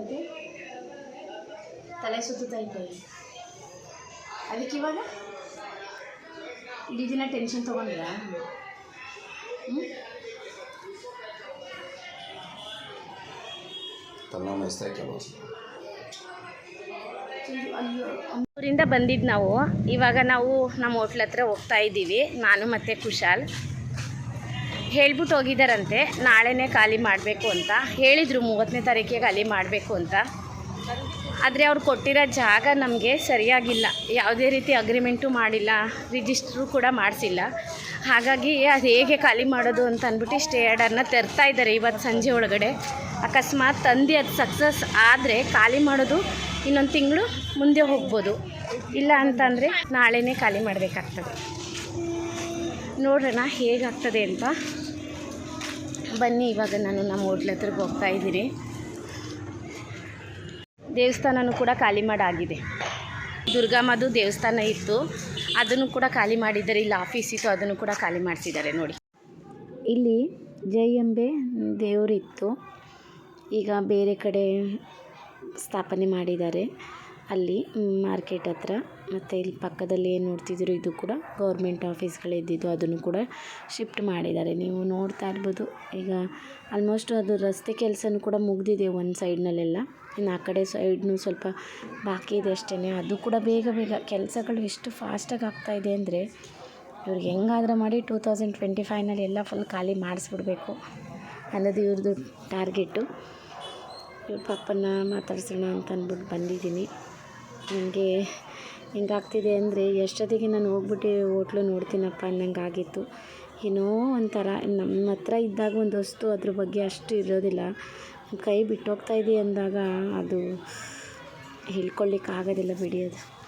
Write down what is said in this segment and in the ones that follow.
ಸುತ್ತುತ್ತೈತೆ ತಲೆ ಸುತ್ತೈತೆ ಅದಕ್ಕೆ ಇವಾಗ ಇಡೀ ದಿನ ಟೆನ್ಷನ್ ತೊಗೊಂಡ್ರ? ಊರಿಂದ ಬಂದಿದ್ದು ನಾವು. ಇವಾಗ ನಾವು ನಮ್ಮ ಹೋಟ್ಲ್ ಹತ್ರ ಹೋಗ್ತಾ ಇದ್ದೀವಿ. ನಾನು ಮತ್ತು ಕುಶಾಲ್. ಹೇಳ್ಬಿಟ್ಟು ಹೋಗಿದ್ದಾರಂತೆ. ನಾಳೆನೇ ಖಾಲಿ ಮಾಡಬೇಕು ಅಂತ. ಹೇಳಿದರು ಮೂವತ್ತನೇ ತಾರೀಕಿಗೆ ಖಾಲಿ ಮಾಡಬೇಕು ಅಂತ. ಆದರೆ ಅವ್ರು ಕೊಟ್ಟಿರೋ ಜಾಗ ನಮಗೆ ಸರಿಯಾಗಿಲ್ಲ. ಯಾವುದೇ ರೀತಿ ಅಗ್ರಿಮೆಂಟು ಮಾಡಿಲ್ಲ. ರಿಜಿಸ್ಟ್ರು ಕೂಡ ಮಾಡಿಸಿಲ್ಲ. ಹಾಗಾಗಿ ಅದು ಹೇಗೆ ಖಾಲಿ ಮಾಡೋದು ಅಂತ ಅಂದ್ಬಿಟ್ಟು ಸ್ಟೇ ಆರ್ಡರ್ನ ತರ್ತಾ ಇದ್ದಾರೆ ಇವತ್ತು ಸಂಜೆ ಒಳಗಡೆ. ಅಕಸ್ಮಾತ್ ತಂದು ಅದು ಸಕ್ಸಸ್ ಆದರೆ ಖಾಲಿ ಮಾಡೋದು ಇನ್ನೊಂದು ತಿಂಗಳು ಮುಂದೆ ಹೋಗ್ಬೋದು. ಇಲ್ಲ ಅಂತಂದರೆ ನಾಳೆನೇ ಖಾಲಿ ಮಾಡಬೇಕಾಗ್ತದೆ. ನೋಡೋಣ ಹೇಗಾಗ್ತದೆ ಅಂತ. ಬನ್ನಿ, ಇವಾಗ ನಾನು ನಮ್ಮ ಹೋಟ್ಲ್ ಹತ್ರಕ್ಕೆ ಹೋಗ್ತಾ ಇದ್ದೀರಿ. ದೇವಸ್ಥಾನನೂ ಕೂಡ ಖಾಲಿ ಮಾಡಾಗಿದೆ. ದುರ್ಗಮ್ಮದು ದೇವಸ್ಥಾನ ಇತ್ತು. ಅದನ್ನು ಕೂಡ ಖಾಲಿ ಮಾಡಿದ್ದಾರೆ. ಇಲ್ಲಿ ಆಫೀಸ್ ಇತ್ತು, ಅದನ್ನು ಕೂಡ ಖಾಲಿ ಮಾಡಿಸಿದ್ದಾರೆ ನೋಡಿ. ಇಲ್ಲಿ ಜೈ ಅಂಬೆ ದೇವರಿತ್ತು. ಈಗ ಬೇರೆ ಕಡೆ ಸ್ಥಾಪನೆ ಮಾಡಿದ್ದಾರೆ. ಅಲ್ಲಿ ಮಾರ್ಕೆಟ್ ಹತ್ರ. ಮತ್ತು ಇಲ್ಲಿ ಪಕ್ಕದಲ್ಲಿ ಏನು ನೋಡ್ತಿದ್ದೀರೋ ಇದು ಕೂಡ ಗೌರ್ಮೆಂಟ್ ಆಫೀಸ್ಗಳಿದ್ದಿದ್ದು ಅದನ್ನು ಕೂಡ ಶಿಫ್ಟ್ ಮಾಡಿದ್ದಾರೆ. ನೀವು ನೋಡ್ತಾ ಇರ್ಬೋದು. ಈಗ ಆಲ್ಮೋಸ್ಟ್ ಅದು ರಸ್ತೆ ಕೆಲಸನೂ ಕೂಡ ಮುಗಿದಿದೆ ಒಂದು ಸೈಡ್ನಲ್ಲೆಲ್ಲ. ಇನ್ನು ಆ ಕಡೆ ಸೈಡ್ನು ಸ್ವಲ್ಪ ಬಾಕಿ ಇದೆ ಅಷ್ಟೇ ಅದು ಕೂಡ ಬೇಗ ಬೇಗ ಕೆಲಸಗಳು ಎಷ್ಟು ಫಾಸ್ಟಾಗಿ ಆಗ್ತಾ ಇದೆ ಅಂದರೆ ಇವ್ರಿಗೆ ಹೆಂಗಾದ್ರೂ ಮಾಡಿ ಟೂ ತೌಸಂಡ್ ಟ್ವೆಂಟಿ ಫೈವ್ನಲ್ಲಿ ಎಲ್ಲ ಫುಲ್ ಖಾಲಿ ಮಾಡಿಸ್ಬಿಡ್ಬೇಕು ಅನ್ನೋದು ಇವ್ರದ್ದು ಟಾರ್ಗೆಟು ಇವ್ರ ಪಪ್ಪನ ಮಾತಾಡ್ಸೋಣ ಅಂತ ಅಂದ್ಬಿಟ್ಟು ಬಂದಿದ್ದೀನಿ. ನನಗೆ ಹೆಂಗಾಗ್ತಿದೆ ಅಂದರೆ ಎಷ್ಟೊತ್ತಿಗೆ ನಾನು ಹೋಗ್ಬಿಟ್ಟು ಹೋಟ್ಲು ನೋಡ್ತೀನಪ್ಪ ಅನ್ನಂಗೆ ಆಗಿತ್ತು ಏನೋ ಒಂಥರ ನಮ್ಮ ಹತ್ರ ಇದ್ದಾಗ ಒಂದು ವಸ್ತು ಅದ್ರ ಬಗ್ಗೆ ಅಷ್ಟು ಇರೋದಿಲ್ಲ. ಕೈ ಬಿಟ್ಟೋಗ್ತಾ ಇದೆ ಅಂದಾಗ ಅದು ಹೇಳ್ಕೊಳ್ಳಿಕ್ಕೆ ಆಗೋದಿಲ್ಲ ಬಿಡಿ ಅದು.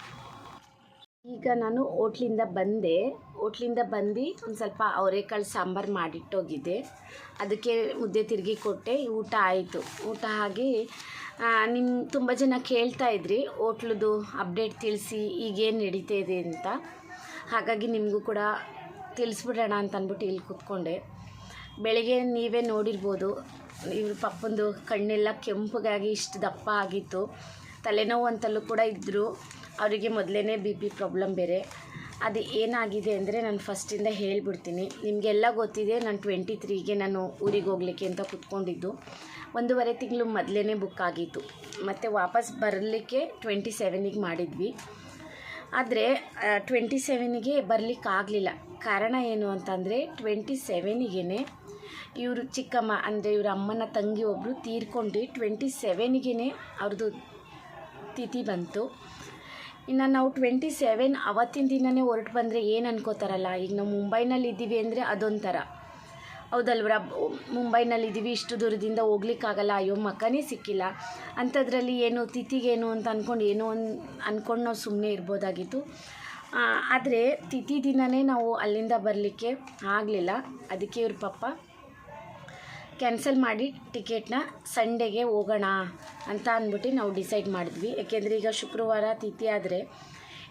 ಈಗ ನಾನು ಓಟ್ಲಿಂದ ಬಂದೆ. ಓಟ್ಲಿಂದ ಬಂದು ಒಂದು ಸ್ವಲ್ಪ ಅವರೆಕಾಳು ಸಾಂಬಾರು ಮಾಡಿಟ್ಟೋಗಿದ್ದೆ. ಅದಕ್ಕೆ ಮುದ್ದೆ ತಿರುಗಿ ಕೊಟ್ಟೆ. ಊಟ ಆಯಿತು. ಊಟ ಆಗಿ ನಿಮ್ಮ ತುಂಬ ಜನ ಕೇಳ್ತಾ ಇದ್ರಿ. ಹೋಟ್ಲದು ಅಪ್ಡೇಟ್ ತಿಳಿಸಿ ಈಗೇನು ನಡೀತಾ ಇದೆ ಅಂತ. ಹಾಗಾಗಿ ನಿಮಗೂ ಕೂಡ ತಿಳಿಸ್ಬಿಡೋಣ ಅಂತ ಅಂದ್ಬಿಟ್ಟು ಇಲ್ಲಿ ಕೂತ್ಕೊಂಡೆ. ಬೆಳಗ್ಗೆ ನೀವೇ ನೋಡಿರ್ಬೋದು. ಇವ್ರ ಪಪ್ಪಂದು ಕಣ್ಣೆಲ್ಲ ಕೆಂಪಗಾಗಿ ಇಷ್ಟು ದಪ್ಪ ಆಗಿತ್ತು. ತಲೆನೋವು ಅಂತಲೂ ಕೂಡ ಇದ್ದರು ಅವರಿಗೆ ಮೊದಲೇ ಬಿ ಪಿ ಪ್ರಾಬ್ಲಮ್ ಬೇರೆ. ಅದು ಏನಾಗಿದೆ ಅಂದರೆ ನಾನು ಫಸ್ಟಿಂದ ಹೇಳಿಬಿಡ್ತೀನಿ. ನಿಮಗೆಲ್ಲ ಗೊತ್ತಿದೆ ನಾನು ಟ್ವೆಂಟಿ ತ್ರೀಗೆ ನಾನು ಊರಿಗೆ ಹೋಗ್ಲಿಕ್ಕೆ ಅಂತ ಕೂತ್ಕೊಂಡಿದ್ದು. ಒಂದೂವರೆ ತಿಂಗಳು ಮೊದಲೇ ಬುಕ್ ಆಗಿತ್ತು. ಮತ್ತು ವಾಪಸ್ ಬರಲಿಕ್ಕೆ ಟ್ವೆಂಟಿ ಸೆವೆನಿಗೆ ಮಾಡಿದ್ವಿ. ಆದರೆ ಟ್ವೆಂಟಿ ಸೆವೆನಿಗೆ ಬರಲಿಕ್ಕೆ ಆಗಲಿಲ್ಲ. ಕಾರಣ ಏನು ಅಂತಂದರೆ ಟ್ವೆಂಟಿ ಸೆವೆನಿಗೆ ಇವರು ಚಿಕ್ಕಮ್ಮ, ಅಂದರೆ ಇವ್ರ ಅಮ್ಮನ ತಂಗಿ ಒಬ್ಬರು ತೀರ್ಕೊಂಡು ಟ್ವೆಂಟಿ ಸೆವೆನಿಗೆ ಅವ್ರದ್ದು ತಿಥಿ ಬಂತು. ಇನ್ನು ನಾವು ಟ್ವೆಂಟಿ ಸೆವೆನ್ ಅವತ್ತಿನ ದಿನವೇ ಹೊರಟು ಬಂದರೆ ಏನು ಅನ್ಕೋತಾರಲ್ಲ? ಈಗ ನಾವು ಮುಂಬೈನಲ್ಲಿ ಇದ್ದೀವಿ ಅಂದರೆ ಅದೊಂಥರ. ಹೌದಲ್ವರ ಮುಂಬೈನಲ್ಲಿ ಇದ್ದೀವಿ, ಇಷ್ಟು ದೂರದಿಂದ ಹೋಗ್ಲಿಕ್ಕಾಗಲ್ಲ. ಅಯ್ಯೋ, ಮಕ್ಕನೇ ಸಿಕ್ಕಿಲ್ಲ. ಅಂಥದ್ರಲ್ಲಿ ಏನು ತಿಥಿಗೇನು ಅಂತ ಅಂದ್ಕೊಂಡು ಏನೋ ಒಂದು ಅಂದ್ಕೊಂಡು ನಾವು ಸುಮ್ಮನೆ ಇರ್ಬೋದಾಗಿತ್ತು. ಆದರೆ ತಿಥಿ ದಿನವೇ ನಾವು ಅಲ್ಲಿಂದ ಬರಲಿಕ್ಕೆ ಆಗಲಿಲ್ಲ. ಅದಕ್ಕೆ ಇವ್ರ ಪಪ್ಪ ಕ್ಯಾನ್ಸಲ್ ಮಾಡಿ ಟಿಕೆಟ್ನ ಸಂಡೇಗೆ ಹೋಗೋಣ ಅಂತ ಅಂದ್ಬಿಟ್ಟು ನಾವು ಡಿಸೈಡ್ ಮಾಡಿದ್ವಿ. ಯಾಕೆಂದರೆ ಈಗ ಶುಕ್ರವಾರ ತಿಥಿ ಆದರೆ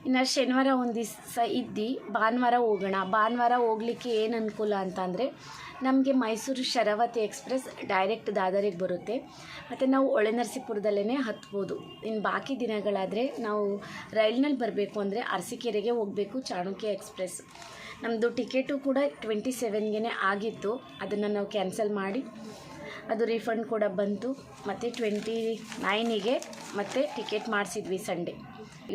ಇನ್ನು ಶನಿವಾರ ಒಂದು ದಿವಸ ಇದ್ದು, ಭಾನುವಾರ ಹೋಗೋಣ. ಭಾನುವಾರ ಹೋಗ್ಲಿಕ್ಕೆ ಏನು ಅನುಕೂಲ ಅಂತಂದರೆ ನಮಗೆ ಮೈಸೂರು ಶರಾವತಿ ಎಕ್ಸ್ಪ್ರೆಸ್ ಡೈರೆಕ್ಟ್ ದಾದರಿಗೆ ಬರುತ್ತೆ. ಮತ್ತು ನಾವು ಒಳನರಸೀಪುರದಲ್ಲೇ ಹತ್ಬೋದು. ಇನ್ನು ಬಾಕಿ ದಿನಗಳಾದರೆ ನಾವು ರೈಲ್ನಲ್ಲಿ ಬರಬೇಕು ಅಂದರೆ ಅರಸೀಕೆರೆಗೆ ಹೋಗಬೇಕು, ಚಾಣಕ್ಯ ಎಕ್ಸ್ಪ್ರೆಸ್. ನಮ್ಮದು ಟಿಕೆಟು ಕೂಡ ಟ್ವೆಂಟಿ ಸೆವೆನ್ಗೆ ಆಗಿತ್ತು. ಅದನ್ನು ನಾವು ಕ್ಯಾನ್ಸಲ್ ಮಾಡಿ. ಅದು ರೀಫಂಡ್ ಕೂಡ ಬಂತು. ಮತ್ತು ಟ್ವೆಂಟಿ ನೈನಿಗೆ ಮತ್ತೆ ಟಿಕೆಟ್ ಮಾಡಿಸಿದ್ವಿ ಸಂಡೇ.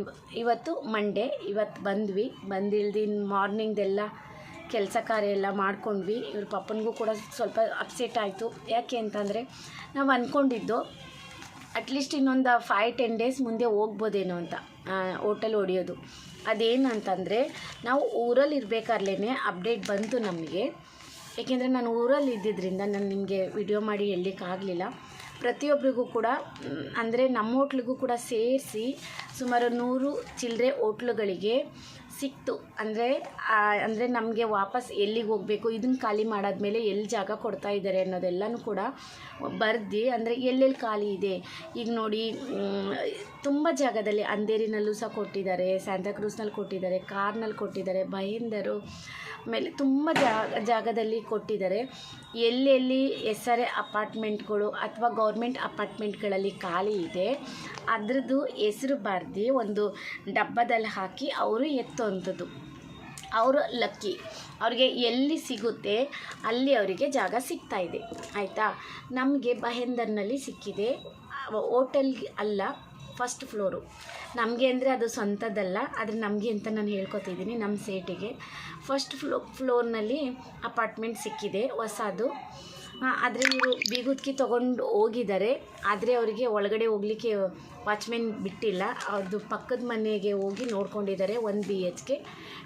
ಇವ, ಇವತ್ತು ಮಂಡೇ ಇವತ್ತು ಬಂದ್ವಿ. ಬಂದಿಲ್ದಿನ ಮಾರ್ನಿಂಗ್ದೆಲ್ಲ ಕೆಲಸ ಕಾರ್ಯ ಎಲ್ಲ ಮಾಡ್ಕೊಂಡ್ವಿ. ಇವ್ರ ಪಪ್ಪನಿಗೂ ಕೂಡ ಸ್ವಲ್ಪ ಅಪ್ಸೆಟ್ ಆಯಿತು. ಯಾಕೆ ಅಂತಂದರೆ ನಾವು ಅಂದ್ಕೊಂಡಿದ್ದು ಅಟ್ಲೀಸ್ಟ್ ಇನ್ನೊಂದು ಫೈವ್ ಟೆನ್ ಡೇಸ್ ಮುಂದೆ ಹೋಗ್ಬೋದೇನೋ ಅಂತ ಹೋಟೆಲ್ ಹೊಡಿಯೋದು. ಅದೇನು ಅಂತಂದರೆ ನಾವು ಊರಲ್ಲಿ ಇರಬೇಕಾರ್ಲೇ ಅಪ್ಡೇಟ್ ಬಂತು ನಮಗೆ. ಏಕೆಂದರೆ ನಾನು ಊರಲ್ಲಿ ಇದ್ದಿದ್ದರಿಂದ ನಾನು ನಿಮಗೆ ವಿಡಿಯೋ ಮಾಡಿ ಹೇಳಲಿಕ್ಕಾಗಲಿಲ್ಲ ಪ್ರತಿಯೊಬ್ಬರಿಗೂ ಕೂಡ, ಅಂದರೆ ನಮ್ಮ ಹೋಟ್ಲಿಗೂ ಕೂಡ ಸೇರಿಸಿ ಸುಮಾರು ನೂರು ಚಿಲ್ಲರೆ ಹೋಟ್ಲುಗಳಿಗೆ ಸಿಕ್ತು. ಅಂದರೆ ಅಂದರೆ ನಮಗೆ ವಾಪಸ್ ಎಲ್ಲಿಗೆ ಹೋಗಬೇಕು ಇದನ್ನು ಖಾಲಿ ಮಾಡಾದಮೇಲೆ ಎಲ್ಲಿ ಜಾಗ ಕೊಡ್ತಾ ಇದ್ದಾರೆ ಅನ್ನೋದೆಲ್ಲನೂ ಕೂಡ ಬರ್ದು, ಅಂದರೆ ಎಲ್ಲೆಲ್ಲಿ ಖಾಲಿ ಇದೆ. ಈಗ ನೋಡಿ ತುಂಬ ಜಾಗದಲ್ಲಿ ಅಂದೇರಿನಲ್ಲೂ ಸಹ ಕೊಟ್ಟಿದ್ದಾರೆ ಸ್ಯಾಂತಾಕ್ರೂಸ್ನಲ್ಲಿ ಕೊಟ್ಟಿದ್ದಾರೆ ಕಾರ್ನಲ್ಲಿ ಕೊಟ್ಟಿದ್ದಾರೆ ಬಹೇಂದರು ಆಮೇಲೆ ತುಂಬ ಜಾಗ ಜಾಗದಲ್ಲಿ ಕೊಟ್ಟಿದ್ದಾರೆ ಎಲ್ಲೆಲ್ಲಿ ಹೆಸರೇ ಅಪಾರ್ಟ್ಮೆಂಟ್ಗಳು ಅಥವಾ ಗೌರ್ಮೆಂಟ್ ಅಪಾರ್ಟ್ಮೆಂಟ್ಗಳಲ್ಲಿ ಖಾಲಿ ಇದೆ, ಅದರದ್ದು ಹೆಸರು ಬರೆದು ಒಂದು ಡಬ್ಬದಲ್ಲಿ ಹಾಕಿ ಅವರು ಎತ್ತುವಂಥದ್ದು. ಅವರು ಲಕ್ಕಿ. ಅವ್ರಿಗೆ ಎಲ್ಲಿ ಸಿಗುತ್ತೆ, ಅಲ್ಲಿ ಅವರಿಗೆ ಜಾಗ ಸಿಗ್ತಾ ಇದೆ. ಆಯಿತಾ? ನಮಗೆ ಬಹೇಂದರ್ನಲ್ಲಿ ಸಿಕ್ಕಿದೆ. ಹೋಟೆಲ್ಗೆ ಅಲ್ಲ ಫಸ್ಟ್ ಫ್ಲೋರು ನಮಗೆ ಅಂದರೆ ಅದು ಸ್ವಂತದ್ದಲ್ಲ, ಆದರೆ ನಮಗೆ ಅಂತ ನಾನು ಹೇಳ್ಕೊತಿದ್ದೀನಿ ನಮ್ಮ ಸೇಟಿಗೆ. ಫಸ್ಟ್ ಫ್ಲೋ ಫ್ಲೋರ್ನಲ್ಲಿ ಅಪಾರ್ಟ್ಮೆಂಟ್ ಸಿಕ್ಕಿದೆ, ಹೊಸದು. ಆದರೆ ಇವರು ಬೀಗುದ್ಕಿ ತೊಗೊಂಡು ಹೋಗಿದ್ದಾರೆ ಆದರೆ ಅವರಿಗೆ ಒಳಗಡೆ ಹೋಗಲಿಕ್ಕೆ ವಾಚ್ಮೆನ್ ಬಿಟ್ಟಿಲ್ಲ. ಅವ್ರದ್ದು ಪಕ್ಕದ ಮನೆಗೆ ಹೋಗಿ ನೋಡ್ಕೊಂಡಿದ್ದಾರೆ ಒಂದು ಬಿ ಎಚ್ ಕೆ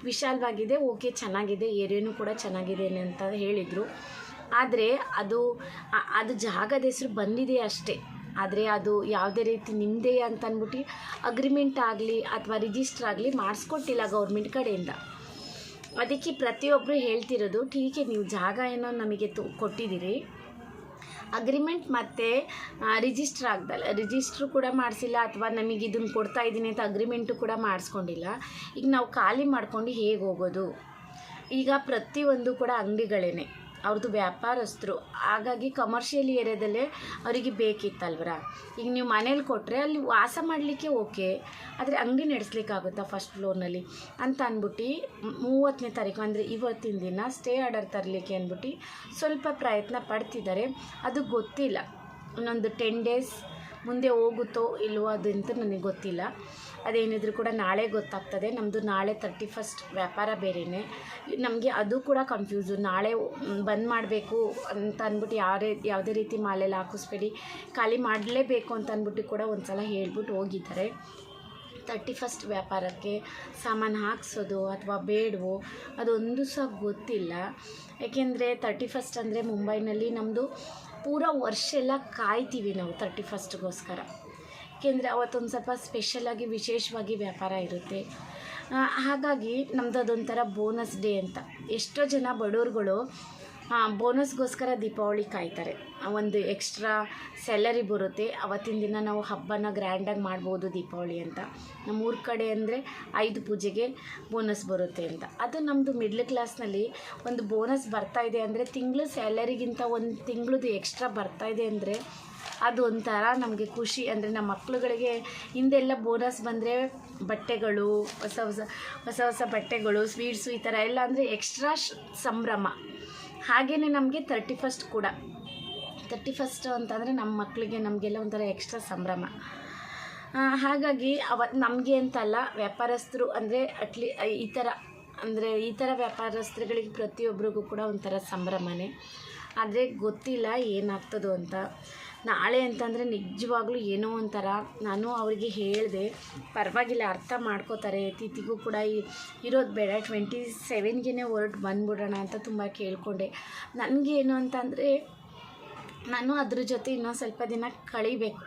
ವಿಶಾಲವಾಗಿದೆ, ಓಕೆ, ಚೆನ್ನಾಗಿದೆ, ಏರಿಯಾನೂ ಕೂಡ ಚೆನ್ನಾಗಿದೆ ಅಂತ ಹೇಳಿದರು. ಆದರೆ ಅದು ಅದು ಜಾಗದ ಹೆಸರು ಬಂದಿದೆ ಅಷ್ಟೇ. ಆದರೆ ಅದು ಯಾವುದೇ ರೀತಿ ನಿಮ್ಮದೇ ಅಂತ ಅಂದ್ಬಿಟ್ಟು ಅಗ್ರಿಮೆಂಟ್ ಆಗಲಿ ಅಥವಾ ರಿಜಿಸ್ಟರ್ ಆಗಲಿ ಮಾಡಿಸ್ಕೊಟ್ಟಿಲ್ಲ ಗೌರ್ಮೆಂಟ್ ಕಡೆಯಿಂದ. ಅದಕ್ಕೆ ಪ್ರತಿಯೊಬ್ಬರು ಹೇಳ್ತಿರೋದು ಟೀಕೆ ನೀವು ಜಾಗ ಏನೋ ನಮಗೆ ತು, ಕೊಟ್ಟಿದ್ದೀರಿ. ಅಗ್ರಿಮೆಂಟ್ ಮತ್ತು ರಿಜಿಸ್ಟ್ರ್ ಆಗ್ದಲ್ಲ. ರಿಜಿಸ್ಟ್ರು ಕೂಡ ಮಾಡಿಸಿಲ್ಲ ಅಥವಾ ನಮಗೆ ಇದನ್ನು ಕೊಡ್ತಾ ಇದ್ದೀನಿ ಅಂತ ಅಗ್ರಿಮೆಂಟು ಕೂಡ ಮಾಡಿಸ್ಕೊಂಡಿಲ್ಲ. ಈಗ ನಾವು ಖಾಲಿ ಮಾಡ್ಕೊಂಡು ಹೇಗೆ ಹೋಗೋದು? ಈಗ ಪ್ರತಿಯೊಂದು ಕೂಡ ಅಂಗಡಿಗಳೇನೆ. ಅವ್ರದ್ದು ವ್ಯಾಪಾರಸ್ಥರು. ಹಾಗಾಗಿ ಕಮರ್ಷಿಯಲ್ ಏರಿಯಾದಲ್ಲೇ ಅವರಿಗೆ ಬೇಕಿತ್ತಲ್ವರ? ಈಗ ನೀವು ಮನೇಲಿ ಕೊಟ್ಟರೆ ಅಲ್ಲಿ ವಾಸ ಮಾಡಲಿಕ್ಕೆ ಓಕೆ ಆದರೆ ಅಂಗಡಿ ನಡೆಸ್ಲಿಕ್ಕಾಗುತ್ತಾ ಫಸ್ಟ್ ಫ್ಲೋರ್ನಲ್ಲಿ ಅಂತ ಅಂದ್ಬಿಟ್ಟು ಮೂವತ್ತನೇ ತಾರೀಕು, ಅಂದರೆ ಇವತ್ತಿನ ದಿನ ಸ್ಟೇ ಆರ್ಡರ್ ತರಲಿಕ್ಕೆ ಅಂದ್ಬಿಟ್ಟು ಸ್ವಲ್ಪ ಪ್ರಯತ್ನ ಪಡ್ತಿದ್ದಾರೆ ಅದು ಗೊತ್ತಿಲ್ಲ. ಇನ್ನೊಂದು ಟೆನ್ ಡೇಸ್ ಮುಂದೆ ಹೋಗುತ್ತೋ ಇಲ್ವೋ ಅದಂತೂ ನನಗೆ ಗೊತ್ತಿಲ್ಲ. ಅದೇನಿದ್ರು ಕೂಡ ನಾಳೆ ಗೊತ್ತಾಗ್ತದೆ. ನಮ್ಮದು ನಾಳೆ ತರ್ಟಿ ಫಸ್ಟ್ ವ್ಯಾಪಾರ ಬೇರೆಯೇ ನಮಗೆ ಅದು ಕೂಡ ಕನ್ಫ್ಯೂಸು ನಾಳೆ ಬಂದ್ ಮಾಡಬೇಕು ಅಂತ ಅಂದ್ಬಿಟ್ಟು ಯಾರೇ, ಯಾವುದೇ ರೀತಿ ಮಾಲೆಲ್ಲ ಹಾಕಿಸ್ಬೇಡಿ. ಖಾಲಿ ಮಾಡಲೇಬೇಕು ಅಂತ ಅಂದ್ಬಿಟ್ಟು ಕೂಡ ಒಂದು ಸಲ ಹೇಳ್ಬಿಟ್ಟು ಹೋಗಿದ್ದಾರೆ. ತರ್ಟಿ ಫಸ್ಟ್ ವ್ಯಾಪಾರಕ್ಕೆ ಸಾಮಾನು ಹಾಕ್ಸೋದು ಅಥವಾ ಬೇಡವೋ, ಅದೊಂದು ಸಹ ಗೊತ್ತಿಲ್ಲ. ಏಕೆಂದರೆ ತರ್ಟಿ ಫಸ್ಟ್ ಅಂದರೆ ಮುಂಬೈನಲ್ಲಿ ನಮ್ಮದು ಪೂರಾ ವರ್ಷ ಎಲ್ಲ ಕಾಯ್ತೀವಿ ನಾವು ತರ್ಟಿ ಫಸ್ಟ್ಗೋಸ್ಕರ ಏಕೆಂದರೆ ಅವತ್ತೊಂದು ಸ್ವಲ್ಪ ಸ್ಪೆಷಲಾಗಿ ವಿಶೇಷವಾಗಿ ವ್ಯಾಪಾರ ಇರುತ್ತೆ. ಹಾಗಾಗಿ ನಮ್ಮದು ಅದೊಂಥರ ಬೋನಸ್ ಡೇ ಅಂತ. ಎಷ್ಟೋ ಜನ ಬಡವ್ರುಗಳು ಬೋನಸ್ಗೋಸ್ಕರ ದೀಪಾವಳಿ ಕಾಯ್ತಾರೆ. ಒಂದು ಎಕ್ಸ್ಟ್ರಾ ಸ್ಯಾಲರಿ ಬರುತ್ತೆ. ಅವತ್ತಿನ ದಿನ ನಾವು ಹಬ್ಬನ ಗ್ರ್ಯಾಂಡಾಗಿ ಮಾಡ್ಬೋದು ದೀಪಾವಳಿ ಅಂತ. ನಮ್ಮೂರ ಕಡೆ ಅಂದರೆ ಐದು ಪೂಜೆಗೆ ಬೋನಸ್ ಬರುತ್ತೆ ಅಂತ. ಅದು ನಮ್ಮದು ಮಿಡ್ಲ್ ಕ್ಲಾಸ್ನಲ್ಲಿ ಒಂದು ಬೋನಸ್ ಬರ್ತಾ ಇದೆ ಅಂದರೆ ತಿಂಗಳು ಸ್ಯಾಲರಿಗಿಂತ ಒಂದು ತಿಂಗಳದು ಎಕ್ಸ್ಟ್ರಾ ಬರ್ತಾ ಇದೆ ಅಂದರೆ ಅದು ಒಂಥರ ನಮಗೆ ಖುಷಿ. ಅಂದರೆ ನಮ್ಮ ಮಕ್ಕಳುಗಳಿಗೆ ಹಿಂದೆಲ್ಲ ಬೋನಸ್ ಬಂದರೆ ಬಟ್ಟೆಗಳು, ಹೊಸ ಹೊಸ ಹೊಸ ಹೊಸ ಬಟ್ಟೆಗಳು ಸ್ವೀಟ್ಸು ಈ ಥರ ಎಲ್ಲ ಅಂದರೆ ಎಕ್ಸ್ಟ್ರಾ ಸಂಭ್ರಮ. ಹಾಗೆಯೇ ನಮಗೆ ತರ್ಟಿ ಫಸ್ಟ್ ಕೂಡ. ತರ್ಟಿ ಫಸ್ಟ್ ಅಂತಂದರೆ ನಮ್ಮ ಮಕ್ಕಳಿಗೆ ನಮಗೆಲ್ಲ ಒಂಥರ ಎಕ್ಸ್ಟ್ರಾ ಸಂಭ್ರಮ. ಹಾಗಾಗಿ ಅವ, ನಮಗೆ ಅಂತಲ್ಲ ವ್ಯಾಪಾರಸ್ಥರು ಅಂದರೆ ಅಟ್ಲಿ, ಈ ಥರ, ಅಂದರೆ ಈ ಥರ ವ್ಯಾಪಾರಸ್ಥರುಗಳಿಗೆ ಪ್ರತಿಯೊಬ್ಬರಿಗೂ ಕೂಡ ಒಂಥರ ಸಂಭ್ರಮನೇ. ಆದರೆ ಗೊತ್ತಿಲ್ಲ ಏನಾಗ್ತದೋ ಅಂತ. ನಾಳೆ ಅಂತಂದರೆ ನಿಜವಾಗ್ಲೂ ಏನೋ ಒಂಥರ ನಾನು ಅವರಿಗೆ ಹೇಳಿದೆ, ಪರವಾಗಿಲ್ಲ ಅರ್ಥ ಮಾಡ್ಕೋತಾರೆ ತಿಥಿಗೂ ಕೂಡ ಇರೋದು ಬೇಡ ಟ್ವೆಂಟಿ ಸೆವೆನ್ಗೆ ಹೊರಟು ಬಂದ್ಬಿಡೋಣ ಅಂತ ತುಂಬ ಕೇಳಿಕೊಂಡೆ. ನನಗೆ ಏನು ಅಂತಂದರೆ ನಾನು ಅದ್ರ ಜೊತೆ ಇನ್ನೊಂದು ಸ್ವಲ್ಪ ದಿನ ಕಳಿಬೇಕು.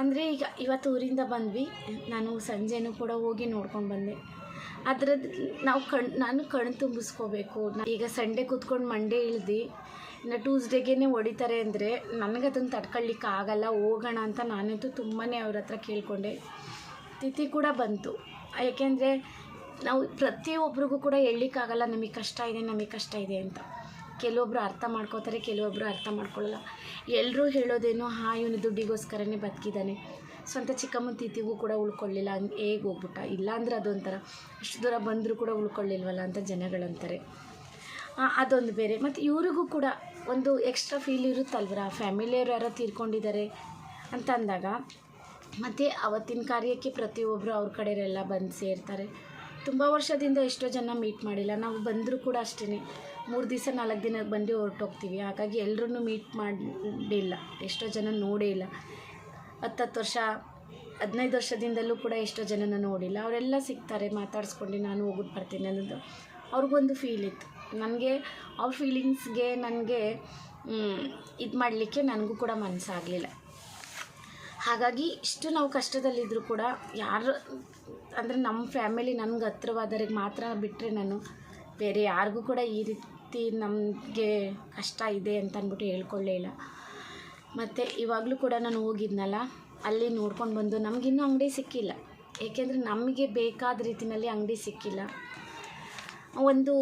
ಅಂದರೆ ಈಗ ಇವತ್ತು ಊರಿಂದ ಬಂದ್ವಿ, ನಾನು ಸಂಜೆನೂ ಕೂಡ ಹೋಗಿ ನೋಡ್ಕೊಂಡು ಬಂದೆ. ಅದ್ರದ್ದು ನಾವು ಕಣ್, ನಾನು ಕಣ್ಣು ತುಂಬಿಸ್ಕೋಬೇಕು. ಈಗ ಸಂಡೇ ಕೂತ್ಕೊಂಡು ಮಂಡೇ ಇಳ್ದು, ಇನ್ನು ಟ್ಯೂಸ್ಡೇಗೆ ಹೊಡಿತಾರೆ ಅಂದರೆ ನನಗದನ್ನು ತಡ್ಕೊಳ್ಳಿಕ್ಕೆ ಆಗಲ್ಲ, ಹೋಗೋಣ ಅಂತ ನಾನಂತೂ ತುಂಬಾ ಅವ್ರ ಹತ್ರ ಕೇಳಿಕೊಂಡೆ. ತಿಥಿ ಕೂಡ ಬಂತು. ಏಕೆಂದರೆ ನಾವು ಪ್ರತಿಯೊಬ್ರಿಗೂ ಕೂಡ ಹೇಳಲಿಕ್ಕಾಗಲ್ಲ ನಮಗೆ ಕಷ್ಟ ಇದೆ, ನಮಗೆ ಕಷ್ಟ ಇದೆ ಅಂತ. ಕೆಲವೊಬ್ಬರು ಅರ್ಥ ಮಾಡ್ಕೋತಾರೆ ಕೆಲವೊಬ್ಬರು ಅರ್ಥ ಮಾಡ್ಕೊಳ್ಳಲ್ಲ ಎಲ್ಲರೂ ಹೇಳೋದೇನು, ಹಾ, ಇವನು ದುಡ್ಡಿಗೋಸ್ಕರನೇ ಬದುಕಿದ್ದಾನೆ ಸ್ವಂತ ಚಿಕ್ಕಮ್ಮನ ತಿಥಿಗೂ ಕೂಡ ಉಳ್ಕೊಳ್ಳಿಲ್ಲ, ಹಂಗೆ ಹೇಗೆ ಹೋಗ್ಬಿಟ್ಟ? ಇಲ್ಲಾಂದ್ರೆ ಅದೊಂಥರ ಇಷ್ಟು ದೂರ ಬಂದರೂ ಕೂಡ ಉಳ್ಕೊಳ್ಳಿಲ್ವಲ್ಲ ಅಂತ ಜನಗಳಂತಾರೆ ಅದೊಂದು ಬೇರೆ. ಮತ್ತು ಇವ್ರಿಗೂ ಕೂಡ ಒಂದು ಎಕ್ಸ್ಟ್ರಾ ಫೀಲ್ ಇರುತ್ತಲ್ವರ? ಫ್ಯಾಮಿಲಿಯವ್ರು ಯಾರೋ ತೀರ್ಕೊಂಡಿದ್ದಾರೆ ಅಂತ ಅಂದಾಗ ಮತ್ತು ಅವತ್ತಿನ ಕಾರ್ಯಕ್ಕೆ ಪ್ರತಿಯೊಬ್ಬರು ಅವ್ರ ಕಡೆಯವರೆಲ್ಲ ಬಂದು ಸೇರ್ತಾರೆ. ತುಂಬ ವರ್ಷದಿಂದ ಎಷ್ಟೋ ಜನ ಮೀಟ್ ಮಾಡಿಲ್ಲ. ನಾವು ಬಂದರೂ ಕೂಡ ಅಷ್ಟೇ ಮೂರು ದಿವಸ, ನಾಲ್ಕು ದಿನ ಬಂದು ಹೊರಟೋಗ್ತೀವಿ. ಹಾಗಾಗಿ ಎಲ್ಲರೂ ಮೀಟ್ ಮಾಡಿಲ್ಲ. ಎಷ್ಟೋ ಜನ ನೋಡೇ ಇಲ್ಲ. ಹತ್ತತ್ತು ವರ್ಷ, ಹದಿನೈದು ವರ್ಷದಿಂದಲೂ ಕೂಡ ಎಷ್ಟೋ ಜನನ ನೋಡಿಲ್ಲ. ಅವರೆಲ್ಲ ಸಿಗ್ತಾರೆ, ಮಾತಾಡಿಸ್ಕೊಂಡು ನಾನು ಹೋಗ್ಬಿಟ್ಟು ಬರ್ತೀನಿ ಅನ್ನೋದು. ಅವ್ರಿಗೊಂದು ಫೀಲ್ ಇತ್ತು. ನನಗೆ ಅವ್ರ ಫೀಲಿಂಗ್ಸ್ಗೆ ನನಗೆ ಇದು ಮಾಡಲಿಕ್ಕೆ ನನಗೂ ಕೂಡ ಮನಸ್ಸಾಗಲಿಲ್ಲ ಹಾಗಾಗಿ ಇಷ್ಟು ನಾವು ಕಷ್ಟದಲ್ಲಿದ್ದರೂ ಕೂಡ ಯಾರು, ಅಂದರೆ ನಮ್ಮ ಫ್ಯಾಮಿಲಿ ನನಗೆ ಹತ್ರವಾದವ್ರಿಗೆ ಮಾತ್ರ ಬಿಟ್ಟರೆ ನಾನು ಬೇರೆ ಯಾರಿಗೂ ಕೂಡ ಈ ರೀತಿ ನಮಗೆ ಕಷ್ಟ ಇದೆ ಅಂತ ಅಂದ್ಬಿಟ್ಟು ಹೇಳ್ಕೊಳ್ಳೇ ಇಲ್ಲ. ಮತ್ತು ಇವಾಗಲೂ ಕೂಡ ನಾನು ಹೋಗಿದ್ನಲ್ಲ, ಅಲ್ಲಿ ನೋಡ್ಕೊಂಡು ಬಂದು ನಮಗಿನ್ನೂ ಅಂಗಡಿ ಸಿಕ್ಕಿಲ್ಲ. ಏಕೆಂದರೆ ನಮಗೆ ಬೇಕಾದ ರೀತಿಯಲ್ಲಿ ಅಂಗಡಿ ಸಿಕ್ಕಿಲ್ಲ. ಒಂದು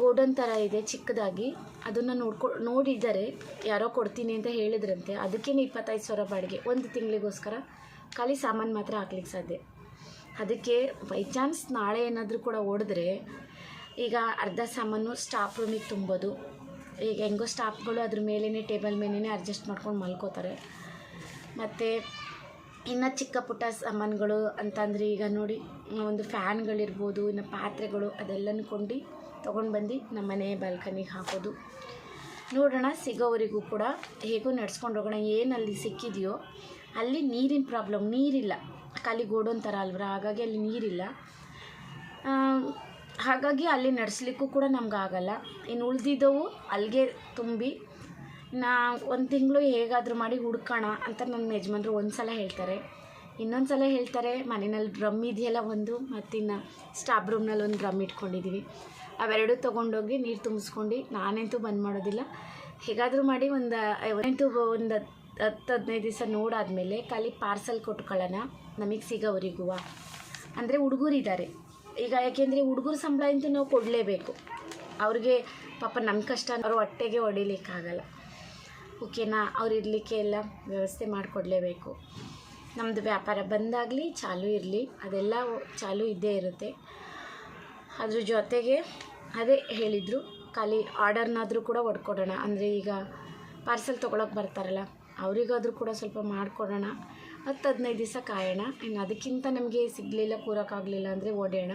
ಗೋಡನ್ ಥರ ಇದೆ, ಚಿಕ್ಕದಾಗಿ. ಅದನ್ನು ನೋಡ್ಕೊ ನೋಡಿದ್ದಾರೆ ಯಾರೋ ಕೊಡ್ತೀನಿ ಅಂತ ಹೇಳಿದ್ರಂತೆ. ಅದಕ್ಕೇನೆ ಇಪ್ಪತ್ತೈದು ಸಾವಿರ ಬಾಡಿಗೆ. ಒಂದು ತಿಂಗಳಿಗೋಸ್ಕರ ಖಾಲಿ ಸಾಮಾನು ಮಾತ್ರ ಹಾಕ್ಲಿಕ್ಕೆ ಸಾಧ್ಯ. ಅದಕ್ಕೆ ಬೈ ಚಾನ್ಸ್ ನಾಳೆ ಏನಾದರೂ ಕೂಡ ಓಡಿದ್ರೆ ಈಗ ಅರ್ಧ ಸಾಮಾನು ಸ್ಟಾಫ್ ರೂಮಿಗೆ ತುಂಬೋದು. ಈಗ ಹೆಂಗೋ ಸ್ಟಾಫ್ಗಳು ಅದ್ರ ಮೇಲೇ ಟೇಬಲ್ ಮೇಲೇ ಅಡ್ಜಸ್ಟ್ ಮಾಡ್ಕೊಂಡು ಮಲ್ಕೋತಾರೆ. ಮತ್ತು ಇನ್ನು ಚಿಕ್ಕ ಪುಟ್ಟ ಸಾಮಾನುಗಳು ಅಂತಂದರೆ ಈಗ ನೋಡಿ, ಒಂದು ಫ್ಯಾನ್ಗಳಿರ್ಬೋದು, ಇನ್ನು ಪಾತ್ರೆಗಳು ಅದೆಲ್ಲನೂ ಕೊಂಡು ತೊಗೊಂಡು ಬಂದು ನಮ್ಮ ಮನೆ ಬಾಲ್ಕನಿಗೆ ಹಾಕೋದು. ನೋಡೋಣ, ಸಿಗೋವರೆಗೂ ಕೂಡ ಹೇಗೂ ನಡ್ಸ್ಕೊಂಡು ಹೋಗೋಣ, ಏನಲ್ಲಿ ಸಿಕ್ಕಿದೆಯೋ ಅಲ್ಲಿ ನೀರಿನ ಪ್ರಾಬ್ಲಮ್ ನೀರಿಲ್ಲ. ಖಾಲಿ ಗೋಡೋನ್ ಥರ ಅಲ್ವ ಹಾಗಾಗಿ ಅಲ್ಲಿ ನೀರಿಲ್ಲ. ಹಾಗಾಗಿ ಅಲ್ಲಿ ನಡೆಸ್ಲಿಕ್ಕೂ ಕೂಡ ನಮ್ಗೆ ಆಗಲ್ಲ. ಇನ್ನು ಉಳಿದಿದ್ದವು ಅಲ್ಲಿಗೆ ತುಂಬಿ, ನಾ ಒಂದು ತಿಂಗಳು ಹೇಗಾದರೂ ಮಾಡಿ ಹುಡ್ಕೋಣ ಅಂತ ನನ್ನ ಯಜಮಾನ್ರು ಒಂದು ಸಲ ಹೇಳ್ತಾರೆ. ಇನ್ನೊಂದು ಸಲ ಹೇಳ್ತಾರೆ ಮನೆಯಲ್ಲಿ ಡ್ರಮ್ ಇದೆಯಲ್ಲ ಒಂದು, ಮತ್ತಿನ್ನು ಸ್ಟಾಫ್ ರೂಮ್ನಲ್ಲಿ ಒಂದು ಡ್ರಮ್ ಇಟ್ಕೊಂಡಿದ್ದೀವಿ ಅವೆರಡು ತೊಗೊಂಡೋಗಿ ನೀರು ತುಂಬಿಸ್ಕೊಂಡು ನಾನಂತೂ ಬಂದ್ ಮಾಡೋದಿಲ್ಲ. ಹೇಗಾದರೂ ಮಾಡಿ ಒಂದು ಎಂಟು ಒಂದು ಹತ್ತು ಹದಿನೈದು ದಿವಸ ನೋಡಾದಮೇಲೆ ಖಾಲಿ ಪಾರ್ಸಲ್ ಕೊಟ್ಕೊಳ್ಳೋಣ, ನಮಗೆ ಸಿಗೋವರೆಗೂ ಅಂದರೆ ಹುಡುಗರಿದ್ದಾರೆ. ಈಗ ಯಾಕೆಂದರೆ ಹುಡುಗರ ಸಂಬಳ ಅಂತೂ ನಾವು ಕೊಡಲೇಬೇಕು. ಅವ್ರಿಗೆ ಪಾಪ ನಮ್ಮ ಕಷ್ಟ ಅವ್ರ ಹೊಟ್ಟೆಗೆ ಹೊಡಿಲಿಕ್ಕಾಗಲ್ಲ. ಓಕೆನಾ? ಅವ್ರು ಇರಲಿಕ್ಕೆ ಎಲ್ಲ ವ್ಯವಸ್ಥೆ ಮಾಡಿಕೊಡ್ಲೇಬೇಕು. ನಮ್ಮದು ವ್ಯಾಪಾರ ಬಂದಾಗಲಿ ಚಾಲೂ ಇರಲಿ, ಅದೆಲ್ಲ ಚಾಲೂ ಇದ್ದೇ ಇರುತ್ತೆ. ಅದ್ರ ಜೊತೆಗೆ ಅದೇ ಹೇಳಿದರು, ಖಾಲಿ ಆರ್ಡರ್ನಾದರೂ ಕೂಡ ಹೊಡ್ಕೊಡೋಣ. ಅಂದರೆ ಈಗ ಪಾರ್ಸೆಲ್ ತೊಗೊಳಕ್ಕೆ ಬರ್ತಾರಲ್ಲ, ಅವರಿಗಾದರೂ ಕೂಡ ಸ್ವಲ್ಪ ಮಾಡಿಕೊಡೋಣ. ಹತ್ತು ಹದಿನೈದು ದಿವಸ ಕಾಯೋಣ. ಇನ್ನು ಅದಕ್ಕಿಂತ ನಮಗೆ ಸಿಗಲಿಲ್ಲ, ಕೂರೋಕ್ಕಾಗಲಿಲ್ಲ ಅಂದರೆ ಓಡೋಣ.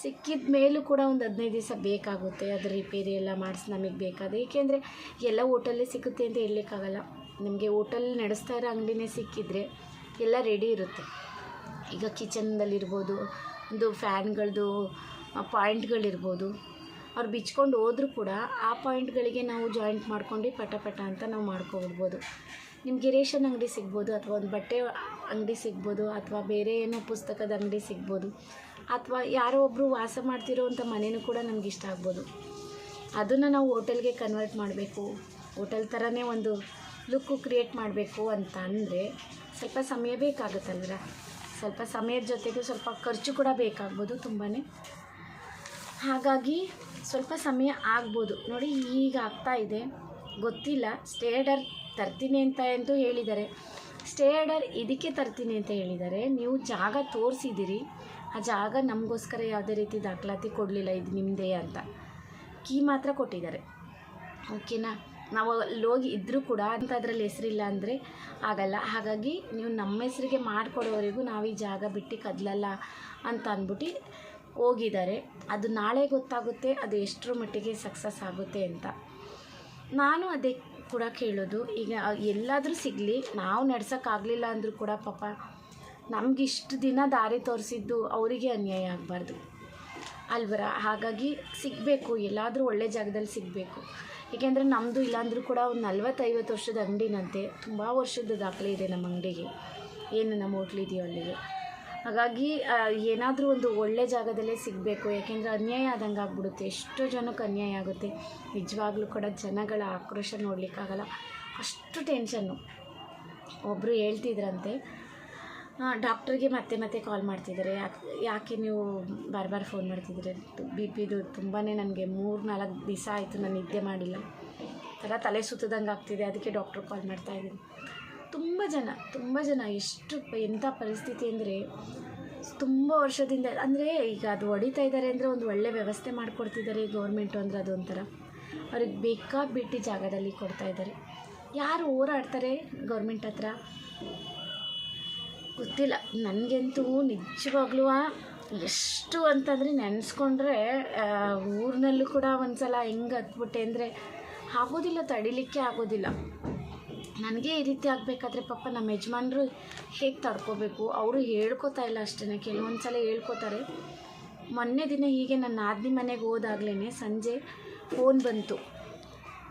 ಸಿಕ್ಕಿದ ಮೇಲೂ ಕೂಡ ಒಂದು ಹದಿನೈದು ದಿವಸ ಬೇಕಾಗುತ್ತೆ. ಅದು ರಿಪೇರಿ ಎಲ್ಲ ಮಾಡಿಸಿ ನಮಗೆ ಬೇಕಾದ ಏಕೆಂದರೆ ಎಲ್ಲ ಹೋಟೆಲ್ಲೇ ಸಿಗುತ್ತೆ ಅಂತ ಹೇಳಲಿಕ್ಕಾಗಲ್ಲ. ನಿಮಗೆ ಹೋಟೆಲ್ ನಡೆಸ್ತಾ ಇರೋ ಅಂಗಡಿನೇ ಸಿಕ್ಕಿದ್ರೆ ಎಲ್ಲ ರೆಡಿ ಇರುತ್ತೆ. ಈಗ ಕಿಚನ್ದಲ್ಲಿರ್ಬೋದು ಒಂದು ಫ್ಯಾನ್ಗಳದ್ದು ಪಾಯಿಂಟ್ಗಳಿರ್ಬೋದು. ಅವ್ರು ಬಿಚ್ಕೊಂಡು ಹೋದರೂ ಕೂಡ ಆ ಪಾಯಿಂಟ್ಗಳಿಗೆ ನಾವು ಜಾಯಿಂಟ್ ಮಾಡ್ಕೊಂಡು ಪಟ ಪಟ ಅಂತ ನಾವು ಮಾಡ್ಕೊಬಿಡ್ಬೋದು. ನಿಮಗೆ ರೇಷನ್ ಅಂಗಡಿ ಸಿಗ್ಬೋದು ಅಥವಾ ಒಂದು ಬಟ್ಟೆ ಅಂಗಡಿ ಸಿಗ್ಬೋದು ಅಥವಾ ಬೇರೆ ಏನೋ ಪುಸ್ತಕದ ಅಂಗಡಿ ಸಿಗ್ಬೋದು ಅಥವಾ ಯಾರೋ ಒಬ್ಬರು ವಾಸ ಮಾಡ್ತಿರೋವಂಥ ಮನೆಯೂ ಕೂಡ ನಮ್ಗೆ ಇಷ್ಟ ಆಗ್ಬೋದು. ಅದನ್ನು ನಾವು ಹೋಟೆಲ್ಗೆ ಕನ್ವರ್ಟ್ ಮಾಡಬೇಕು. ಹೋಟೆಲ್ ಥರನೇ ಒಂದು ಲುಕ್ಕು ಕ್ರಿಯೇಟ್ ಮಾಡಬೇಕು ಅಂತ ಅಂದರೆ ಸ್ವಲ್ಪ ಸಮಯ ಬೇಕಾಗುತ್ತಲ್ವ ಸ್ವಲ್ಪ ಸಮಯದ ಜೊತೆಗೆ ಸ್ವಲ್ಪ ಖರ್ಚು ಕೂಡ ಬೇಕಾಗ್ಬೋದು ತುಂಬಾ ಹಾಗಾಗಿ ಸ್ವಲ್ಪ ಸಮಯ ಆಗ್ಬೋದು. ನೋಡಿ ಈಗ ಆಗ್ತಾ ಇದೆ. ಗೊತ್ತಿಲ್ಲ. ಸ್ಟೇಡರ್ ತರ್ತೀನಿ ಅಂತ ಅಂತೂ ಹೇಳಿದ್ದಾರೆ. ಆರ್ಡರ್ ಇದಕ್ಕೆ ತರ್ತೀನಿ ಅಂತ ಹೇಳಿದ್ದಾರೆ. ನೀವು ಜಾಗ ತೋರಿಸಿದ್ದೀರಿ. ಆ ಜಾಗ ನಮಗೋಸ್ಕರ ಯಾವುದೇ ರೀತಿ ದಾಖಲಾತಿ ಕೊಡಲಿಲ್ಲ, ಇದು ನಿಮ್ಮದೇ ಅಂತ. ಕೀ ಮಾತ್ರ ಕೊಟ್ಟಿದ್ದಾರೆ. ಓಕೆನಾ? ನಾವು ಅಲ್ಲಿ ಹೋಗಿ ಇದ್ದರೂ ಕೂಡ ಅಂತ ಅದರಲ್ಲಿ ಹೆಸರಿಲ್ಲ ಅಂದರೆ ಆಗಲ್ಲ. ಹಾಗಾಗಿ ನೀವು ನಮ್ಮ ಹೆಸರಿಗೆ ಮಾಡಿಕೊಡೋವರೆಗೂ ನಾವು ಈ ಜಾಗ ಬಿಟ್ಟು ಕದಲಲ್ಲ ಅಂತ ಅಂದ್ಬಿಟ್ಟು ಹೋಗಿದ್ದಾರೆ. ಅದು ನಾಳೆ ಗೊತ್ತಾಗುತ್ತೆ, ಅದು ಎಷ್ಟರ ಮಟ್ಟಿಗೆ ಸಕ್ಸಸ್ ಆಗುತ್ತೆ ಅಂತ. ನಾನು ಅದೇ ಕೂಡ ಕೇಳೋದು. ಈಗ ಎಲ್ಲಾದರೂ ಸಿಗಲಿ, ನಾವು ನಡ್ಸೋಕ್ಕಾಗಲಿಲ್ಲ ಅಂದರೂ ಕೂಡ ಪಾಪ ನಮಗಿಷ್ಟು ದಿನ ದಾರಿ ತೋರಿಸಿದ್ದು ಅವರಿಗೆ ಅನ್ಯಾಯ ಆಗಬಾರ್ದು. ಅಲ್ವರ? ಹಾಗಾಗಿ ಸಿಗಬೇಕು, ಎಲ್ಲಾದರೂ ಒಳ್ಳೆ ಜಾಗದಲ್ಲಿ ಸಿಗಬೇಕು. ಏಕೆಂದರೆ ನಮ್ಮದು ಇಲ್ಲಾಂದರೂ ಕೂಡ ಒಂದು ನಲ್ವತ್ತೈವತ್ತು ವರ್ಷದ ಅಂಗಡಿನಂತೆ, ತುಂಬ ವರ್ಷದ ದಾಖಲೆ ಇದೆ ನಮ್ಮ ಅಂಗಡಿಗೆ. ಏನು, ನಮ್ಮ ಹೋಟ್ಲಿದೆಯೋ ಅಲ್ಲಿಗೆ? ಹಾಗಾಗಿ ಏನಾದರೂ ಒಂದು ಒಳ್ಳೆ ಜಾಗದಲ್ಲೇ ಸಿಗಬೇಕು, ಯಾಕೆಂದರೆ ಅನ್ಯಾಯ ಆದಂಗೆ ಆಗ್ಬಿಡುತ್ತೆ. ಎಷ್ಟೋ ಜನಕ್ಕೆ ಅನ್ಯಾಯ ಆಗುತ್ತೆ. ನಿಜವಾಗ್ಲೂ ಕೂಡ ಜನಗಳ ಆಕ್ರೋಶ ನೋಡಲಿಕ್ಕಾಗಲ್ಲ. ಅಷ್ಟು ಟೆನ್ಷನ್ನು. ಒಬ್ಬರು ಹೇಳ್ತಿದ್ರಂತೆ ಡಾಕ್ಟ್ರಿಗೆ ಮತ್ತೆ ಮತ್ತೆ ಕಾಲ್ ಮಾಡ್ತಿದ್ದಾರೆ. ಯಾಕೆ ಯಾಕೆ ನೀವು ಬಾರ್ ಬಾರ್ ಫೋನ್ ಮಾಡ್ತಿದ್ದೀರಿ? ಬಿ ಪಿದು ತುಂಬಾ ನನಗೆ ಮೂರು ನಾಲ್ಕು ದಿವಸ ಆಯಿತು, ನಾನು ನಿದ್ದೆ ಮಾಡಿಲ್ಲ. ಥರ ತಲೆ ಸುತ್ತದಂಗೆ ಆಗ್ತಿದೆ, ಅದಕ್ಕೆ ಡಾಕ್ಟ್ರಿಗೆ ಕಾಲ್ ಮಾಡ್ತಾಯಿದ್ದೀನಿ ತುಂಬ ಜನ ತುಂಬ ಜನ ಎಷ್ಟು ಎಂಥ ಪರಿಸ್ಥಿತಿ ಅಂದರೆ ತುಂಬ ವರ್ಷದಿಂದ, ಅಂದರೆ ಈಗ ಅದು ಹೊಡಿತಾ ಇದ್ದಾರೆ ಅಂದರೆ ಒಂದು ಒಳ್ಳೆ ವ್ಯವಸ್ಥೆ ಮಾಡಿಕೊಡ್ತಿದ್ದಾರೆ ಗೌರ್ಮೆಂಟು ಅಂದರೆ ಅದೊಂಥರ ಅವ್ರಿಗೆ ಬೇಕಾಬಿಟ್ಟು ಜಾಗದಲ್ಲಿ ಕೊಡ್ತಾ ಇದ್ದಾರೆ. ಯಾರು ಹೋರಾಡ್ತಾರೆ ಗೌರ್ಮೆಂಟ್ ಹತ್ರ? ಗೊತ್ತಿಲ್ಲ. ನನಗಂತೂ ನಿಜವಾಗ್ಲೂ ಎಷ್ಟು ಅಂತಂದರೆ ನೆನೆಸ್ಕೊಂಡ್ರೆ ಊರಿನಲ್ಲೂ ಕೂಡ ಒಂದು ಸಲ ಹೆಂಗೆ ಹತ್ಬಿಟ್ಟೆ ಅಂದರೆ ಆಗೋದಿಲ್ಲ, ತಡಿಲಿಕ್ಕೆ ಆಗೋದಿಲ್ಲ. ನನಗೆ ಈ ರೀತಿ ಆಗಬೇಕಾದ್ರೆ ಪಾಪ ನಮ್ಮ ಯಜಮಾನ್ರು ಹೇಗೆ ತಡ್ಕೋಬೇಕು? ಅವರು ಹೇಳ್ಕೊತಾ ಇಲ್ಲ ಅಷ್ಟೇ ಕೆಲವೊಂದು ಸಲ ಹೇಳ್ಕೊತಾರೆ. ಮೊನ್ನೆ ದಿನ ಹೀಗೆ ನನ್ನ ನಾದಿನಿ ಮನೆಗೆ ಹೋದಾಗಲೇ ಸಂಜೆ ಫೋನ್ ಬಂತು.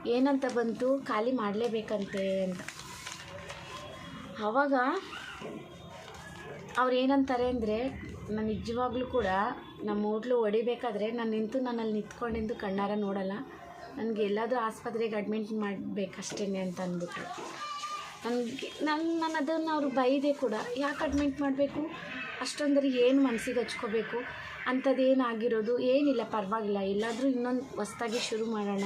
ಏನಂತ ಬಂತು? ಖಾಲಿ ಮಾಡಲೇಬೇಕಂತೆ ಅಂತ. ಆವಾಗ ಅವ್ರು ಏನಂತಾರೆ ಅಂದರೆ, ನಾನು ನಿಜವಾಗ್ಲೂ ಕೂಡ ನಮ್ಮ ಹೋಟ್ಲು ಹೊಡಿಬೇಕಾದ್ರೆ ನಾನು ನಿಂತು ನನ್ನಲ್ಲಿ ನಿಂತ್ಕೊಂಡಿದ್ದು ಕಣ್ಣಾರ ನೋಡಲ್ಲ. ನನಗೆ ಎಲ್ಲಾದರೂ ಆಸ್ಪತ್ರೆಗೆ ಅಡ್ಮಿಟ್ ಮಾಡಬೇಕಷ್ಟೇ ಅಂತ ಅಂದ್ಬಿಟ್ಟು. ನನಗೆ ನನ್ನ ನಾನು ಅದನ್ನು ಅವರು ಬೈದೆ ಕೂಡ. ಯಾಕೆ ಅಡ್ಮಿಟ್ ಮಾಡಬೇಕು? ಅಷ್ಟೊಂದರೆ ಏನು ಮನಸ್ಸಿಗೆ ಹಚ್ಕೋಬೇಕು? ಅಂಥದ್ದೇನಾಗಿರೋದು? ಏನಿಲ್ಲ, ಪರವಾಗಿಲ್ಲ. ಎಲ್ಲಾದರೂ ಇನ್ನೊಂದು ಹೊಸ್ದಾಗಿ ಶುರು ಮಾಡೋಣ.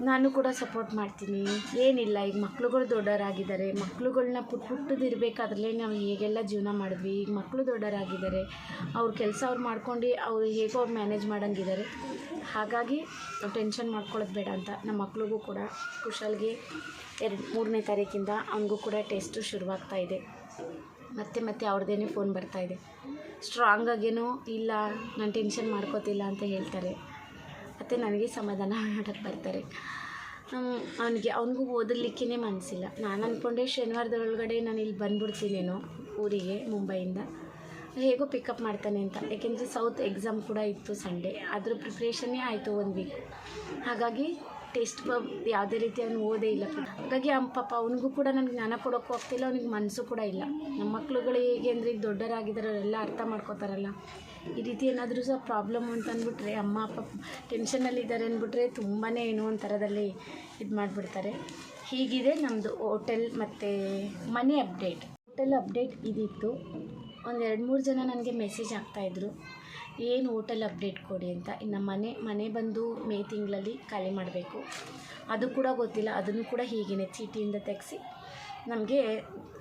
ನಾನು ಕೂಡ ಸಪೋರ್ಟ್ ಮಾಡ್ತೀನಿ. ಏನಿಲ್ಲ, ಈಗ ಮಕ್ಳುಗಳು ದೊಡ್ಡವರಾಗಿದ್ದಾರೆ. ಮಕ್ಕಳುಗಳನ್ನ ಪುಟ್ ಪುಟ್ಟದಿರಬೇಕಾದ್ರಲ್ಲೇ ನಾವು ಹೇಗೆಲ್ಲ ಜೀವನ ಮಾಡಿದ್ವಿ. ಈಗ ಮಕ್ಕಳು ದೊಡ್ಡವರಾಗಿದ್ದಾರೆ. ಅವ್ರ ಕೆಲಸ ಅವ್ರು ಮಾಡ್ಕೊಂಡು ಅವ್ರು ಹೇಗೋ ಅವ್ರು ಮ್ಯಾನೇಜ್ ಮಾಡಂಗಿದ್ದಾರೆ. ಹಾಗಾಗಿ ಟೆನ್ಷನ್ ಮಾಡ್ಕೊಳ್ಳೋದು ಬೇಡ ಅಂತ ನಮ್ಮ ಮಕ್ಳಿಗೂ ಕೂಡ. ಕುಶಲ್ಗೆ ಎರಡು, ಮೂರನೇ ತಾರೀಕಿಂದ ಅವನಿಗೂ ಕೂಡ ಟೆಸ್ಟು ಶುರುವಾಗ್ತಾ ಇದೆ. ಮತ್ತೆ ಮತ್ತೆ ಅವ್ರದ್ದೇನೆ ಫೋನ್ ಬರ್ತಾ ಇದೆ. ಸ್ಟ್ರಾಂಗಾಗೇನೋ ಇಲ್ಲ. ನಾನು ಟೆನ್ಷನ್ ಮಾಡ್ಕೋತಿಲ್ಲ ಅಂತ ಹೇಳ್ತಾರೆ. ಮತ್ತು ನನಗೆ ಸಮಾಧಾನ ಮಾಡೋಕ್ಕೆ ಬರ್ತಾರೆ. ಅವನಿಗೆ, ಅವನಿಗೂ ಓದಲಿಕ್ಕೇ ಮನಸ್ಸಿಲ್ಲ ನಾನು ಅಂದ್ಕೊಂಡೆ ಶನಿವಾರದೊಳಗಡೆ ನಾನು ಇಲ್ಲಿ ಬಂದ್ಬಿಡ್ತೀನೇನೋ ಊರಿಗೆ, ಮುಂಬೈಯಿಂದ. ಹೇಗೋ ಪಿಕಪ್ ಮಾಡ್ತಾನೆ ಅಂತ. ಯಾಕೆಂದರೆ ಸೌತ್ ಎಕ್ಸಾಮ್ ಕೂಡ ಇತ್ತು ಸಂಡೇ ಅದ್ರ ಪ್ರಿಪ್ರೇಷನ್ನೇ ಆಯಿತು ಒಂದು ವೀಕ್ ಹಾಗಾಗಿ ಟೆಸ್ಟ್ ಯಾವುದೇ ರೀತಿ ಅವನು ಓದೇ ಇಲ್ಲ. ಹಾಗಾಗಿ ಅವ್ನ ಪಾಪ ಅವನಿಗೂ ಕೂಡ ನನಗೆ ಜ್ಞಾನ ಕೊಡೋಕ್ಕೂ ಆಗ್ತಿಲ್ಲ, ಅವ್ನಿಗೆ ಮನಸ್ಸು ಕೂಡ ಇಲ್ಲ. ನಮ್ಮ ಮಕ್ಕಳುಗಳು ಹೇಗೆ ಅಂದರೆ ಈಗ ದೊಡ್ಡವರಾಗಿದ್ದಾರೆ ಅವರೆಲ್ಲ ಅರ್ಥ ಮಾಡ್ಕೋತಾರಲ್ಲ. ಈ ರೀತಿ ಏನಾದರೂ ಸಹ ಪ್ರಾಬ್ಲಮ್ ಅಂತ ಅಂದ್ಬಿಟ್ರೆ, ಅಮ್ಮ, ಅಪ್ಪ ಟೆನ್ಷನಲ್ಲಿದ್ದಾರೆ ಅಂದ್ಬಿಟ್ರೆ ತುಂಬಾ ಏನೋ ಒಂಥರದಲ್ಲಿ ಇದು ಮಾಡಿಬಿಡ್ತಾರೆ. ಹೀಗಿದೆ ನಮ್ಮದು ಹೋಟೆಲ್ ಮತ್ತು ಮನೆ ಅಪ್ಡೇಟ್ ಹೋಟೆಲ್ ಅಪ್ಡೇಟ್ ಇದಿತ್ತು. ಒಂದು ಎರಡು ಮೂರು ಜನ ನನಗೆ ಮೆಸೇಜ್ ಹಾಕ್ತಾಯಿದ್ರು ಏನು ಹೋಟೆಲ್ ಅಪ್ಡೇಟ್ ಕೊಡಿ ಅಂತ ಇನ್ನು ಮನೆ ಮನೆ ಬಂದು ಮೇ ತಿಂಗಳಲ್ಲಿ ಖಾಲಿ ಮಾಡಬೇಕು. ಅದು ಕೂಡ ಗೊತ್ತಿಲ್ಲ, ಅದನ್ನು ಕೂಡ ಹೀಗೇ ಚೀಟಿಯಿಂದ ತೆಗೆಸಿ ನಮಗೆ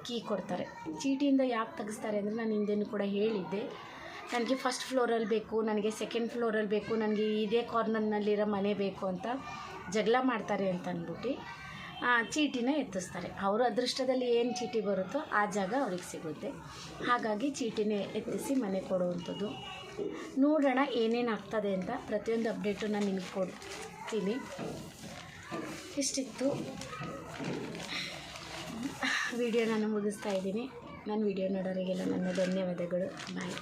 ಕೀ ಕೊಡ್ತಾರೆ. ಚೀಟಿಯಿಂದ ಯಾಕೆ ತೆಗೆಸ್ತಾರೆ ಅಂದರೆ ನಾನು ಹಿಂದೆನೂ ಕೂಡ ಹೇಳಿದ್ದೆ. ನನಗೆ ಫಸ್ಟ್ ಫ್ಲೋರಲ್ಲಿ ಬೇಕು, ನನಗೆ ಸೆಕೆಂಡ್ ಫ್ಲೋರಲ್ಲಿ ಬೇಕು, ನನಗೆ ಇದೇ ಕಾರ್ನರ್ನಲ್ಲಿರೋ ಮನೆ ಬೇಕು ಅಂತ ಜಗಳ ಮಾಡ್ತಾರೆ ಅಂತ ಅಂದ್ಬಿಟ್ಟು ಚೀಟಿನ ಎತ್ತಿಸ್ತಾರೆ. ಅವರು ಅದೃಷ್ಟದಲ್ಲಿ ಏನು ಚೀಟಿ ಬರುತ್ತೋ ಆ ಜಾಗ ಅವ್ರಿಗೆ ಸಿಗುತ್ತೆ. ಹಾಗಾಗಿ ಚೀಟಿನೇ ಎತ್ತಿಸಿ ಮನೆ ಕೊಡುವಂಥದ್ದು. ನೋಡೋಣ ಏನೇನು ಆಗ್ತದೆ ಅಂತ ಪ್ರತಿಯೊಂದು ಅಪ್ಡೇಟು ನಾನು ನಿಮಗೆ ಕೊಡ್ತೀನಿ. ಇಷ್ಟಿತ್ತು. ವಿಡಿಯೋ ನಾನು ಮುಗಿಸ್ತಾ ಇದ್ದೀನಿ. ನನ್ನ ವಿಡಿಯೋ ನೋಡೋರಿಗೆಲ್ಲ ನನ್ನ ಧನ್ಯವಾದಗಳು. ಬಾಯ್